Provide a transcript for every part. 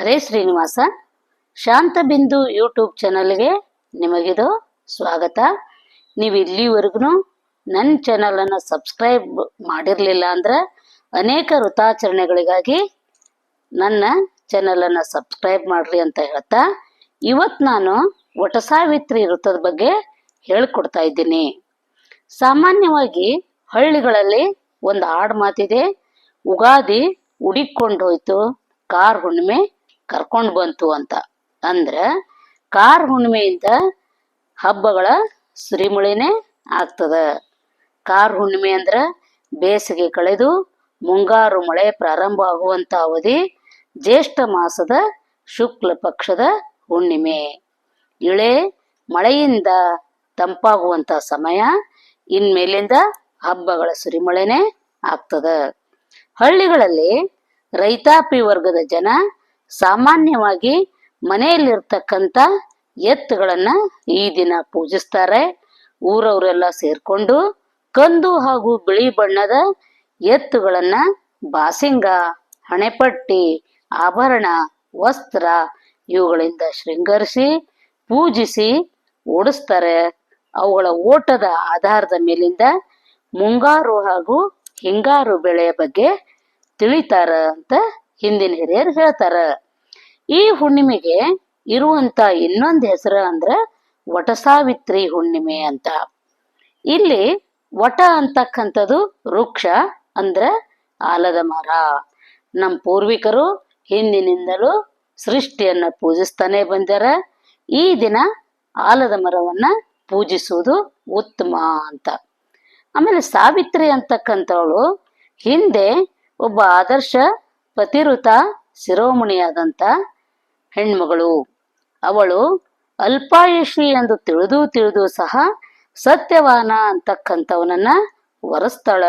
ಹರೇ Srinivasa. ಶಾಂತಬಿಂದು YouTube ಚಾನಲ್ಗೆ ನಿಮಗಿದು ಸ್ವಾಗತ. ನೀವು ಇಲ್ಲಿವರೆಗೂ ನನ್ನ ಚಾನಲನ್ನು ಸಬ್ಸ್ಕ್ರೈಬ್ ಮಾಡಿರಲಿಲ್ಲ ಅಂದ್ರೆ ಅನೇಕ ವೃತಾಚರಣೆಗಳಿಗಾಗಿ ನನ್ನ ಚಾನಲನ್ನು ಸಬ್ಸ್ಕ್ರೈಬ್ ಮಾಡ್ರಿ ಅಂತ ಹೇಳ್ತಾ ಇವತ್ತು ನಾನು ವಟಸಾವಿತ್ರಿ ವೃತ್ತದ ಬಗ್ಗೆ ಹೇಳ್ಕೊಡ್ತಾ ಇದ್ದೀನಿ. ಸಾಮಾನ್ಯವಾಗಿ ಹಳ್ಳಿಗಳಲ್ಲಿ ಒಂದು ಆಡು ಮಾತಿದೆ, ಉಗಾದಿ ಉಡಿಕೊಂಡು ಹೋಯ್ತು ಕಾರ್ ಹುಣ್ಣಿಮೆ ಕರ್ಕೊಂಡು ಬಂತು ಅಂತ. ಅಂದ್ರೆ ಕಾರ್ ಹುಣ್ಣಿಮೆಯಿಂದ ಹಬ್ಬಗಳ ಸುರಿಮುಳಿನೇ ಆಗ್ತದ. ಕಾರ್ ಹುಣ್ಣಿಮೆ ಅಂದ್ರೆ ಬೇಸಿಗೆ ಕಳೆದು ಮುಂಗಾರು ಮಳೆ ಪ್ರಾರಂಭ ಆಗುವಂತ ಅವಧಿ ಜ್ಯೇಷ್ಠ ಮಾಸದ ಶುಕ್ಲ ಪಕ್ಷದ ಹುಣ್ಣಿಮೆ. ಇಳೆ ಮಳೆಯಿಂದ ತಂಪಾಗುವಂತ ಸಮಯ ಇನ್ಮೇಲಿಂದ ಹಬ್ಬಗಳ ಸುರಿಮಳೆನೇ ಆಗ್ತದ. ಹಳ್ಳಿಗಳಲ್ಲಿ ರೈತಾಪಿ ವರ್ಗದ ಜನ ಸಾಮಾನ್ಯವಾಗಿ ಮನೆಯಲ್ಲಿರ್ತಕ್ಕಂಥ ಎತ್ತುಗಳನ್ನ ಈ ದಿನ ಪೂಜಿಸ್ತಾರೆ. ಊರವರೆಲ್ಲ ಸೇರ್ಕೊಂಡು ಕಂದು ಹಾಗೂ ಬಿಳಿ ಬಣ್ಣದ ಎತ್ತುಗಳನ್ನ ಬಾಸಿಂಗ, ಹಣೆಪಟ್ಟಿ, ಆಭರಣ, ವಸ್ತ್ರ ಇವುಗಳಿಂದ ಶೃಂಗರಿಸಿ, ಪೂಜಿಸಿ, ಓಡಿಸ್ತಾರೆ. ಅವುಗಳ ಓಟದ ಆಧಾರದ ಮೇಲಿಂದ ಮುಂಗಾರು ಹಾಗೂ ಹಿಂಗಾರು ಬೆಳೆಯ ಬಗ್ಗೆ ತಿಳಿತಾರ ಅಂತ ಹಿಂದಿನ ಹಿರಿಯರು ಹೇಳ್ತಾರ, ಈ ಹುಣ್ಣಿಮೆಗೆ ಇರುವಂತ ಇನ್ನೊಂದು ಹೆಸರು ಅಂದ್ರೆ ವಟಸಾವಿತ್ರಿ ಹುಣ್ಣಿಮೆ ಅಂತ. ಇಲ್ಲಿ ವಟ ಅಂತಕ್ಕಂಥದ್ದು ವೃಕ್ಷ ಅಂದ್ರೆ ಆಲದ ಮರ. ನಮ್ಮ ಪೂರ್ವಿಕರು ಹಿಂದಿನಿಂದಲೂ ಸೃಷ್ಟಿಯನ್ನ ಪೂಜಿಸ್ತಾನೆ ಬಂದಾರ. ಈ ದಿನ ಆಲದ ಮರವನ್ನ ಪೂಜಿಸುವುದು ಉತ್ತಮ ಅಂತ. ಆಮೇಲೆ ಸಾವಿತ್ರಿ ಅಂತಕ್ಕಂಥವಳು ಹಿಂದೆ ಒಬ್ಬ ಆದರ್ಶ ಪತಿರುತ ಶಿರೋಮಣಿಯಾದಂಥ ಹೆಣ್ಮಗಳು. ಅವಳು ಅಲ್ಪಾಯುಷಿ ಎಂದು ತಿಳಿದು ತಿಳಿದು ಸಹ ಸತ್ಯವಾನ ಅಂತಕ್ಕಂಥವನನ್ನ ವರಸ್ತಾಳ.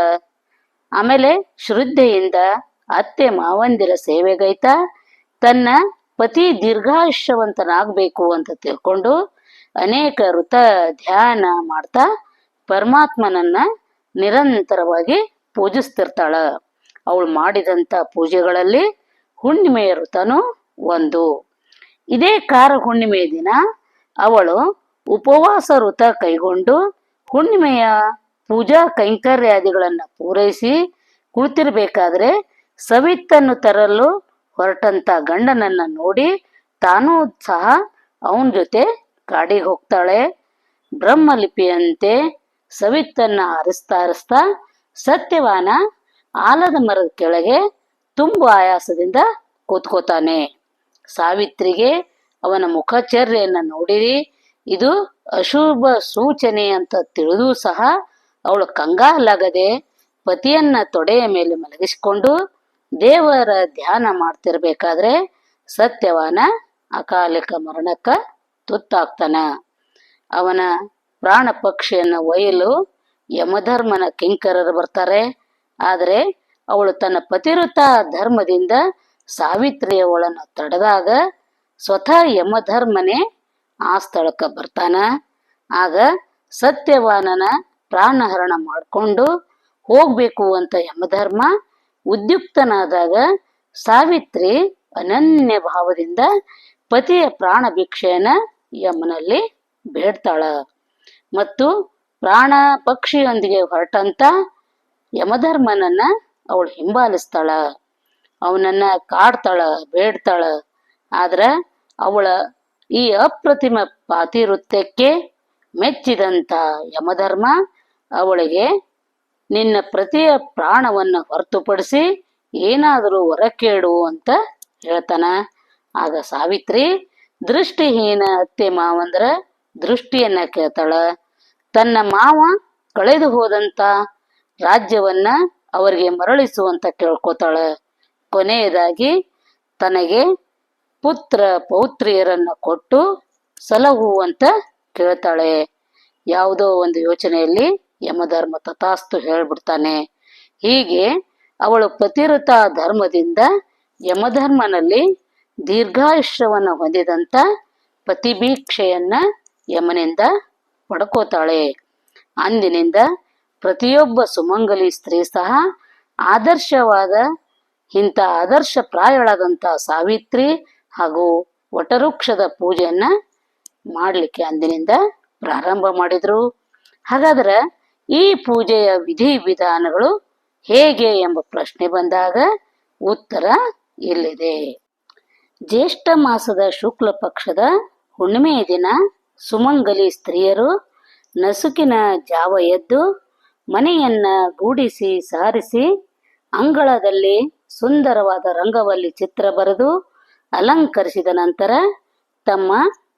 ಆಮೇಲೆ ಶ್ರದ್ಧೆಯಿಂದ ಅತ್ತೆ ಮಾವಂದಿರ ಸೇವೆಗೈತ ತನ್ನ ಪತಿ ದೀರ್ಘಾಯುಷ್ಯವಂತನಾಗಬೇಕು ಅಂತ ತಿಳ್ಕೊಂಡು ಅನೇಕ ಋತ ಧ್ಯಾನ ಮಾಡ್ತಾ ಪರಮಾತ್ಮನನ್ನ ನಿರಂತರವಾಗಿ ಪೂಜಿಸ್ತಿರ್ತಾಳ. ಅವಳು ಮಾಡಿದಂಥ ಪೂಜೆಗಳಲ್ಲಿ ಹುಣ್ಣಿಮೆಯ ಋತನು ಒಂದು. ಇದೇ ಕಾರ ಹುಣ್ಣಿಮೆಯ ದಿನ ಅವಳು ಉಪವಾಸ ವೃತ ಕೈಗೊಂಡು ಹುಣ್ಣಿಮೆಯ ಪೂಜಾ ಕೈಂಕರ್ಯಾದಿಗಳನ್ನು ಪೂರೈಸಿ ಕುಳಿತಿರಬೇಕಾದ್ರೆ ಸವಿತ್ತನ್ನು ತರಲು ಹೊರಟಂತ ಗಂಡನನ್ನ ನೋಡಿ ತಾನೂ ಸಹ ಅವನ ಜೊತೆ ಕಾಡಿಗೆ ಹೋಗ್ತಾಳೆ. ಬ್ರಹ್ಮಲಿಪಿಯಂತೆ ಸವಿತ್ತನ್ನ ಹರಿಸ್ತಾ ಹರಿಸ್ತಾ ಸತ್ಯವಾನ ಆಲದ ಮರದ ಕೆಳಗೆ ತುಂಬು ಆಯಾಸದಿಂದ ಕೂತ್ಕೋತಾನೆ. ಸಾವಿತ್ರಿಗೆ ಅವನ ಮುಖಚರ್ಯೆಯನ್ನ ನೋಡಿರಿ, ಇದು ಅಶುಭ ಸೂಚನೆ ಅಂತ ತಿಳಿದು ಸಹ ಅವಳು ಕಂಗಾಲಾಗದೆ ಪತಿಯನ್ನ ತೊಡೆಯ ಮೇಲೆ ಮಲಗಿಸಿಕೊಂಡು ದೇವರ ಧ್ಯಾನ ಮಾಡ್ತಿರ್ಬೇಕಾದ್ರೆ ಸತ್ಯವಾನ ಅಕಾಲಿಕ ಮರಣಕ್ಕ ತುತ್ತಾಗ್ತಾನ. ಅವನ ಪ್ರಾಣ ಪಕ್ಷಿಯನ್ನ ಒಯ್ಯಲು ಯಮಧರ್ಮನ ಕಿಂಕರರು ಬರ್ತಾರೆ. ಆದರೆ ಅವಳು ತನ್ನ ಪತಿರುತ ಧರ್ಮದಿಂದ ಸಾವಿತ್ರಿಯವಳನ್ನು ತಡೆದಾಗ ಸ್ವತಃ ಯಮಧರ್ಮನೇ ಆ ಸ್ಥಳಕ್ಕೆ ಬರ್ತಾನ. ಆಗ ಸತ್ಯವಾನನ ಪ್ರಾಣಹರಣ ಮಾಡಿಕೊಂಡು ಹೋಗ್ಬೇಕು ಅಂತ ಯಮಧರ್ಮ ಉದ್ಯುಕ್ತನಾದಾಗ ಸಾವಿತ್ರಿ ಅನನ್ಯ ಭಾವದಿಂದ ಪತಿಯ ಪ್ರಾಣ ಭಿಕ್ಷೆಯನ್ನ ಯಮನಲ್ಲಿ ಬೇಡ್ತಾಳ. ಮತ್ತು ಪ್ರಾಣ ಪಕ್ಷಿಯೊಂದಿಗೆ ಹೊರಟಂತ ಯಮಧರ್ಮನನ್ನ ಅವಳು ಹಿಂಬಾಲಿಸ್ತಾಳ, ಅವನನ್ನ ಕಾಡ್ತಾಳ, ಬೇಡ್ತಾಳ. ಆದ್ರ ಅವಳ ಈ ಅಪ್ರತಿಮ ಪಾತಿವೃತ್ಯಕ್ಕೆ ಮೆಚ್ಚಿದಂತ ಯಮಧರ್ಮ ಅವಳಿಗೆ ನಿನ್ನ ಪ್ರತಿಯ ಪ್ರಾಣವನ್ನ ಹೊರತುಪಡಿಸಿ ಏನಾದರೂ ಹೊರಕೇಡು ಅಂತ ಹೇಳ್ತಾನ. ಆಗ ಸಾವಿತ್ರಿ, ದೃಷ್ಟಿಹೀನ ಅತ್ತೆ ಮಾವಂದ್ರ ದೃಷ್ಟಿಯನ್ನ ಕೇಳ್ತಾಳ. ತನ್ನ ಮಾವ ಕಳೆದು ಹೋದಂತ ರಾಜ್ಯವನ್ನ ಅವರಿಗೆ ಮರಳಿಸುವಂತ ಕೇಳ್ಕೊತಾಳ. ಕೊನೆಯದಾಗಿ ತನಗೆ ಪುತ್ರ ಪೌತ್ರಿಯರನ್ನ ಕೊಟ್ಟು ಸಲಹುವಂತ ಕೇಳ್ತಾಳೆ. ಯಾವುದೋ ಒಂದು ಯೋಚನೆಯಲ್ಲಿ ಯಮಧರ್ಮ ತಥಾಸ್ತು ಹೇಳ್ಬಿಡ್ತಾನೆ. ಹೀಗೆ ಅವಳು ಪತಿರತ ಧರ್ಮದಿಂದ ಯಮಧರ್ಮನಲ್ಲಿ ದೀರ್ಘಾಯುಷ್ಯವನ್ನ ಹೊಂದಿದಂತ ಪತಿಭೀಕ್ಷೆಯನ್ನ ಯಮನಿಂದ ಪಡ್ಕೋತಾಳೆ. ಅಂದಿನಿಂದ ಪ್ರತಿಯೊಬ್ಬ ಸುಮಂಗಲಿ ಸ್ತ್ರೀ ಸಹ ಆದರ್ಶವಾದ ಇಂಥ ಆದರ್ಶ ಪ್ರಾಯಳಾದಂಥ ಸಾವಿತ್ರಿ ಹಾಗೂ ವಟವೃಕ್ಷದ ಪೂಜೆಯನ್ನ ಮಾಡಲಿಕ್ಕೆ ಅಂದಿನಿಂದ ಪ್ರಾರಂಭ ಮಾಡಿದ್ರು. ಹಾಗಾದ್ರೆ ಈ ಪೂಜೆಯ ವಿಧಿ ವಿಧಾನಗಳು ಹೇಗೆ ಎಂಬ ಪ್ರಶ್ನೆ ಬಂದಾಗ ಉತ್ತರ ಇಲ್ಲಿದೆ. ಜ್ಯೇಷ್ಠ ಮಾಸದ ಶುಕ್ಲ ಪಕ್ಷದ ಹುಣ್ಣಿಮೆಯ ದಿನ ಸುಮಂಗಲಿ ಸ್ತ್ರೀಯರು ನಸುಕಿನ ಜಾವ ಎದ್ದು ಮನೆಯನ್ನ ಗೂಡಿಸಿ ಸಾರಿಸಿ ಅಂಗಳದಲ್ಲಿ ಸುಂದರವಾದ ರಂಗವಲ್ಲಿ ಚಿತ್ರ ಬರೆದು ಅಲಂಕರಿಸಿದ ನಂತರ ತಮ್ಮ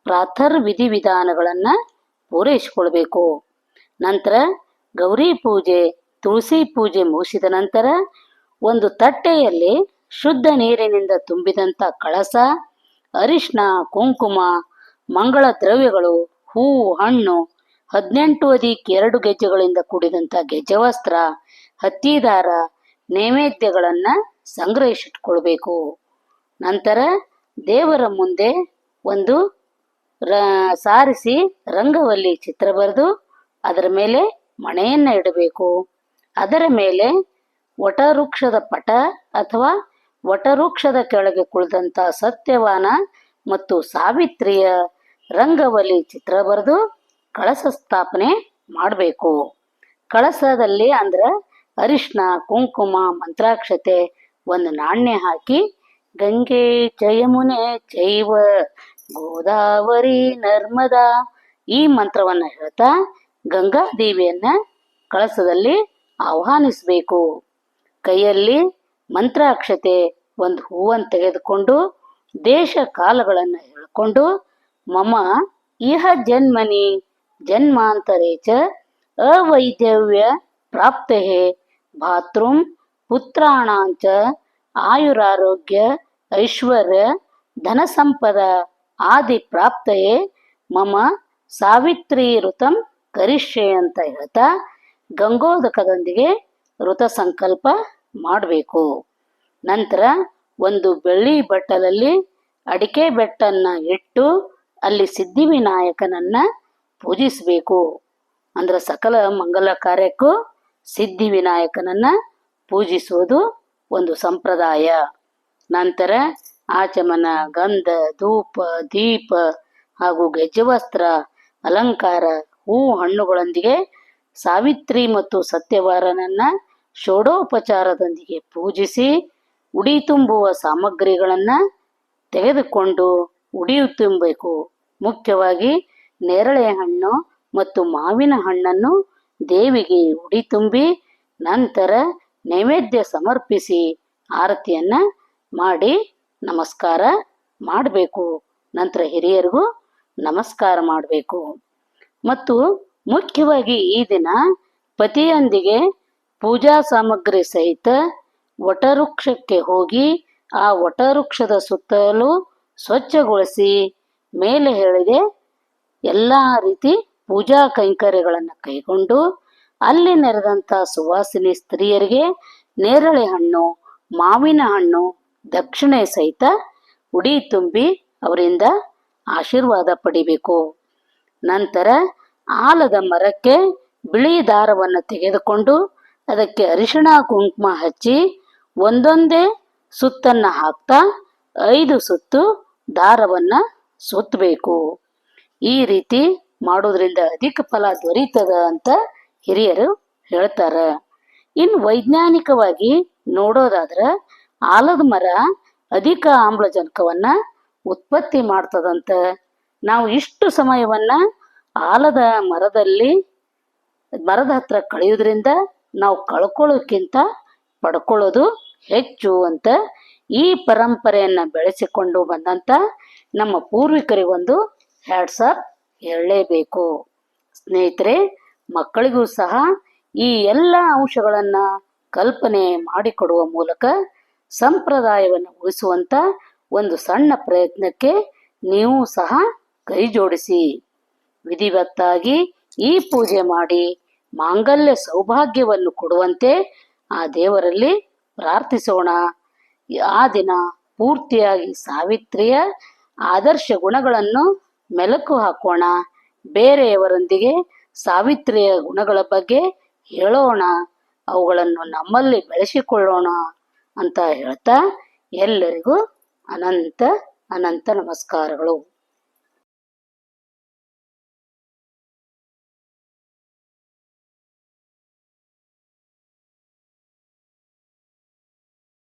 ಪ್ರಾಥರ್ ವಿಧಿವಿಧಾನಗಳನ್ನ ಪೂರೈಸಿಕೊಳ್ಬೇಕು. ನಂತರ ಗೌರಿ ಪೂಜೆ, ತುಳಸಿ ಪೂಜೆ ಮುಗಿಸಿದ ನಂತರ ಒಂದು ತಟ್ಟೆಯಲ್ಲಿ ಶುದ್ಧ ನೀರಿನಿಂದ ತುಂಬಿದಂಥ ಕಳಸ ಅರಿಶಿನ ಕುಂಕುಮ, ಮಂಗಳ ದ್ರವ್ಯಗಳು ಹೂವು ಹಣ್ಣು ಹದಿನೆಂಟು ಅದಿಕ್ ಎರಡು ಗೆಜ್ಜೆಗಳಿಂದ ಕೂಡಿದಂಥ ಗೆಜ್ಜವಸ್ತ್ರ, ಹತ್ತಿದಾರ ನೈವೇದ್ಯಗಳನ್ನ ಸಂಗ್ರಹಿಸಿಟ್ಕೊಳ್ಬೇಕು. ನಂತರ ದೇವರ ಮುಂದೆ ಒಂದು ರ, ಸಾರಿಸಿ ರಂಗವಲ್ಲಿ ಚಿತ್ರ ಬರೆದು ಅದರ ಮೇಲೆ ಮಣೆಯನ್ನ ಇಡಬೇಕು. ಅದರ ಮೇಲೆ ವಟವೃಕ್ಷದ ಪಟ ಅಥವಾ ವಟವೃಕ್ಷದ ಕೆಳಗೆ ಕುಳಿದಂಥ ಸತ್ಯವಾನ ಮತ್ತು ಸಾವಿತ್ರಿಯ ರಂಗವಲಿ ಚಿತ್ರ ಬರೆದು ಕಳಸ ಸ್ಥಾಪನೆ ಮಾಡಬೇಕು. ಕಳಸದಲ್ಲಿ ಅಂದ್ರೆ ಅರಿಶಿನ ಕುಂಕುಮ, ಮಂತ್ರಾಕ್ಷತೆ ಒಂದು ನಾಣ್ಯ ಹಾಕಿ ಗಂಗೆ ಜಯಮುನೆ ಜೈವ ಗೋದಾವರಿ ನರ್ಮದಾ ಈ ಮಂತ್ರವನ್ನ ಹೇಳ್ತಾ ಗಂಗಾ ದೇವಿಯನ್ನ ಕಳಸದಲ್ಲಿ ಆಹ್ವಾನಿಸಬೇಕು. ಕೈಯಲ್ಲಿ ಮಂತ್ರಾಕ್ಷತೆ ಒಂದು ಹೂವನ್ನು ತೆಗೆದುಕೊಂಡು ದೇಶ ಕಾಲಗಳನ್ನು ಹೇಳ್ಕೊಂಡು ಮಮ ಇಹ ಜನ್ಮನಿ ಜನ್ಮಾಂತರೇ ಚ ಅವೈದ್ಯವ್ಯ ಪ್ರಾಪ್ತೆ ಭಾತೃಂ ಪುತ್ರಾಣಾಂಚ ಆಯುರಾರೋಗ್ಯ ಐಶ್ವರ್ಯ ಧನಸಂಪದ ಆದಿ ಪ್ರಾಪ್ತೆಯೇ. ಮಮ ಸಾವಿತ್ರಿ ಋತಂ ಕರಿಷ್ಯೆ ಅಂತ ಹೇಳ್ತಾ ಗಂಗೋದಕದೊಂದಿಗೆ ಋತ ಸಂಕಲ್ಪ ಮಾಡಬೇಕು. ನಂತರ ಒಂದು ಬೆಳ್ಳಿ ಬಟ್ಟಲಲ್ಲಿ ಅಡಿಕೆ ಬೆಟ್ಟನ್ನ ಇಟ್ಟು ಅಲ್ಲಿ ಸಿದ್ಧಿವಿನಾಯಕನನ್ನ ಪೂಜಿಸಬೇಕು. ಅಂದ್ರೆ ಸಕಲ ಮಂಗಲ ಕಾರ್ಯಕ್ಕೂ ಸಿದ್ಧಿವಿನಾಯಕನನ್ನ ಪೂಜಿಸುವುದು ಒಂದು ಸಂಪ್ರದಾಯ. ನಂತರ ಆಚಮನ, ಗಂಧ, ಧೂಪ, ದೀಪ ಹಾಗೂ ಗೆಜ್ಜವಸ್ತ್ರ ಅಲಂಕಾರ, ಹೂ ಹಣ್ಣುಗಳೊಂದಿಗೆ ಸಾವಿತ್ರಿ ಮತ್ತು ಸತ್ಯವಾರನನ್ನ ಷೋಡೋಪಚಾರದೊಂದಿಗೆ ಪೂಜಿಸಿ ಉಡಿ ತುಂಬುವ ಸಾಮಗ್ರಿಗಳನ್ನ ತೆಗೆದುಕೊಂಡು ಉಡಿ ತುಂಬಬೇಕು ಮುಖ್ಯವಾಗಿ ನೇರಳೆ ಹಣ್ಣು ಮತ್ತು ಮಾವಿನ ಹಣ್ಣನ್ನು ದೇವಿಗೆ ಉಡಿ ತುಂಬಿ ನಂತರ ನೈವೇದ್ಯ ಸಮರ್ಪಿಸಿ ಆರತಿಯನ್ನ ಮಾಡಿ ನಮಸ್ಕಾರ ಮಾಡಬೇಕು. ನಂತರ ಹಿರಿಯರಿಗೂ ನಮಸ್ಕಾರ ಮಾಡಬೇಕು. ಮತ್ತು ಮುಖ್ಯವಾಗಿ ಈ ದಿನ ಪತಿಯೊಂದಿಗೆ ಪೂಜಾ ಸಾಮಗ್ರಿ ಸಹಿತ ವಟವೃಕ್ಷಕ್ಕೆ ಹೋಗಿ ಆ ವಟವೃಕ್ಷದ ಸುತ್ತಲೂ ಸ್ವಚ್ಛಗೊಳಿಸಿ ಮೇಲೆ ಹೇಳಿದೆ ಎಲ್ಲ ರೀತಿ ಪೂಜಾ ಕೈಂಕರ್ಯಗಳನ್ನು ಕೈಗೊಂಡು ಅಲ್ಲಿ ನೆರೆದಂಥ ಸುವಾಸಿನಿ ಸ್ತ್ರೀಯರಿಗೆ ನೇರಳೆ ಹಣ್ಣು, ಮಾವಿನ ಹಣ್ಣು, ದಕ್ಷಿಣೆ ಸಹಿತ ಉಡಿ ತುಂಬಿ ಅವರಿಂದ ಆಶೀರ್ವಾದ ಪಡಿಬೇಕು. ನಂತರ ಆಲದ ಮರಕ್ಕೆ ಬಿಳಿ ದಾರವನ್ನು ತೆಗೆದುಕೊಂಡು ಅದಕ್ಕೆ ಅರಿಶಿಣ, ಕುಂಕುಮ ಹಚ್ಚಿ ಒಂದೊಂದೇ ಸುತ್ತನ್ನ ಹಾಕ್ತಾ ಐದು ಸುತ್ತು ದಾರವನ್ನು ಸುತ್ತಬೇಕು ಈ ರೀತಿ ಮಾಡೋದ್ರಿಂದ ಅಧಿಕ ಫಲ ದೊರೀತದ ಅಂತ ಹಿರಿಯರು ಹೇಳ್ತಾರ. ಇನ್ನು ವೈಜ್ಞಾನಿಕವಾಗಿ ನೋಡೋದಾದ್ರ ಆಲದ ಮರ ಅಧಿಕ ಆಮ್ಲಜನಕವನ್ನ ಉತ್ಪತ್ತಿ ಮಾಡ್ತದಂತ. ನಾವು ಇಷ್ಟು ಸಮಯವನ್ನ ಆಲದ ಮರದಲ್ಲಿ, ಮರದ ಹತ್ರ ಕಳೆಯೋದ್ರಿಂದ ನಾವು ಕಳ್ಕೊಳ್ಳೋಕ್ಕಿಂತ ಪಡ್ಕೊಳ್ಳೋದು ಹೆಚ್ಚು ಅಂತ ಈ ಪರಂಪರೆಯನ್ನ ಬೆಳೆಸಿಕೊಂಡು ಬಂದಂತ ನಮ್ಮ ಪೂರ್ವಿಕರಿಗೊಂದು ಹ್ಯಾಟ್ಸಪ್ ಹೇಳಲೇಬೇಕು. ಸ್ನೇಹಿತರೆ, ಮಕ್ಕಳಿಗೂ ಸಹ ಈ ಎಲ್ಲ ಅಂಶಗಳನ್ನು ಕಲ್ಪನೆ ಮಾಡಿಕೊಡುವ ಮೂಲಕ ಸಂಪ್ರದಾಯವನ್ನು ಉಳಿಸುವಂತ ಒಂದು ಸಣ್ಣ ಪ್ರಯತ್ನಕ್ಕೆ ನೀವು ಸಹ ಕೈ ಜೋಡಿಸಿ ವಿಧಿವತ್ತಾಗಿ ಈ ಪೂಜೆ ಮಾಡಿ ಮಾಂಗಲ್ಯ ಸೌಭಾಗ್ಯವನ್ನು ಕೊಡುವಂತೆ ಆ ದೇವರಲ್ಲಿ ಪ್ರಾರ್ಥಿಸೋಣ. ಆ ದಿನ ಪೂರ್ತಿಯಾಗಿ ಸಾವಿತ್ರಿಯ ಆದರ್ಶ ಗುಣಗಳನ್ನು ಮೆಲುಕು ಹಾಕೋಣ. ಬೇರೆಯವರೊಂದಿಗೆ ಸಾವಿತ್ರಿಯ ಗುಣಗಳ ಬಗ್ಗೆ ಹೇಳೋಣ. ಅವುಗಳನ್ನು ನಮ್ಮಲ್ಲಿ ಬೆಳೆಸಿಕೊಳ್ಳೋಣ ಅಂತ ಹೇಳ್ತಾ ಎಲ್ಲರಿಗೂ ಅನಂತ ಅನಂತ ನಮಸ್ಕಾರಗಳು.